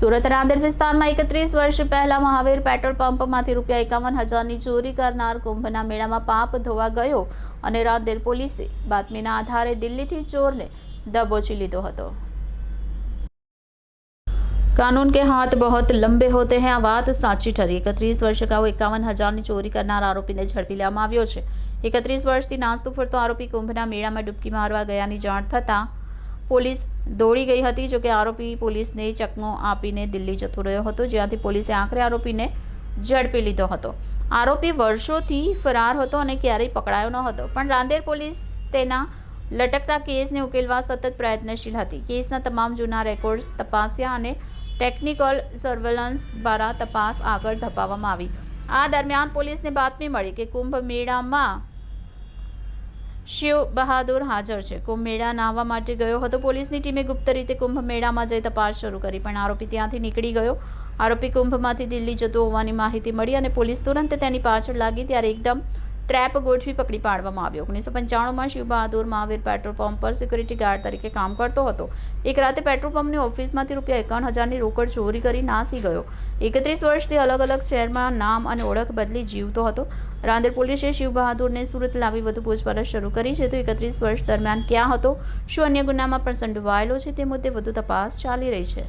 સુરત રાંદેર વિસ્તારમાં એકત્રીસ વર્ષ પહેલા મહાવીર પેટ્રોલ પંપમાંથી રૂપિયા એકાવન હજારની ચોરી કરનાર કુંભના મેળામાં પાપ ધોવા ગયો અને રાંદેર પોલીસે બાતમીના આધારે દિલ્હીથી ચોરને દબોચી લીધો હતો. કાનૂન કે હાથ બહોત લંબે હોતે હૈ, આ વાત સાચી ઠરી. એકત્રીસ વર્ષ અગાઉ એકાવન હજારની ચોરી કરનાર આરોપીને ઝડપી લેવામાં આવ્યો છે. એકત્રીસ વર્ષથી નાસ્તો ફરતો આરોપી કુંભના મેળામાં ડૂબકી મારવા ગયાની જાણ થતાં પોલીસ દોડી ગઈ હતી, જોકે આરોપી પોલીસને ચકમો આપીને દિલ્હી જતો રહ્યો હતો, જ્યાંથી પોલીસે આખરે આરોપીને ઝડપી લીધો હતો. આરોપી વર્ષોથી ફરાર હતો અને ક્યારેય પકડાયો ન હતો, પણ રાંદેર પોલીસ તેના લટકતા કેસને ઉકેલવા સતત પ્રયત્નશીલ હતી. કેસના તમામ જૂના રેકોર્ડ્સ તપાસ્યા અને ટેકનિકલ સર્વેલન્સ દ્વારા તપાસ આગળ ધપાવવામાં આવી. આ દરમિયાન પોલીસને બાતમી મળી કે કુંભ મેળામાં શિવ બહાદુર હાજર છે. કુંભ મેળા નાહવા માટે ગયો હતો. પોલીસની ટીમે ગુપ્ત રીતે કુંભ મેળામાં જઈ તપાસ શરૂ કરી, પણ આરોપી ત્યાંથી નીકળી ગયો. આરોપી કુંભમાંથી દિલ્હી જતો હોવાની માહિતી મળી અને પોલીસ તુરંત તેની પાછળ લાગી, ત્યારે એકદમ ટ્રેપ ગોઠવી પકડી પાડવામાં આવ્યો ઓગણીસો પંચાણુંમાં શિવ બહાદુર મહાવીર પેટ્રોલ પંપ પર સિક્યુરિટી ગાર્ડ તરીકે કામ કરતો હતો. એક રાતે પેટ્રોલ પંપની ઓફિસમાંથી રૂપિયા એકાવન હજારની રોકડ ચોરી કરી નાસી ગયો. એકત્રીસ વર્ષથી અલગ અલગ શહેરમાં નામ અને ઓળખ બદલી જીવતો હતો. રાંદેર પોલીસે શિવ બહાદુરને સુરત લાવી વધુ પૂછપરછ શરૂ કરી છે. તો એકત્રીસ વર્ષ દરમિયાન ક્યાં હતો? શું અન્ય ગુનામાં પણ સંડોવાયેલો છે? તે મુદ્દે વધુ તપાસ ચાલી રહી છે.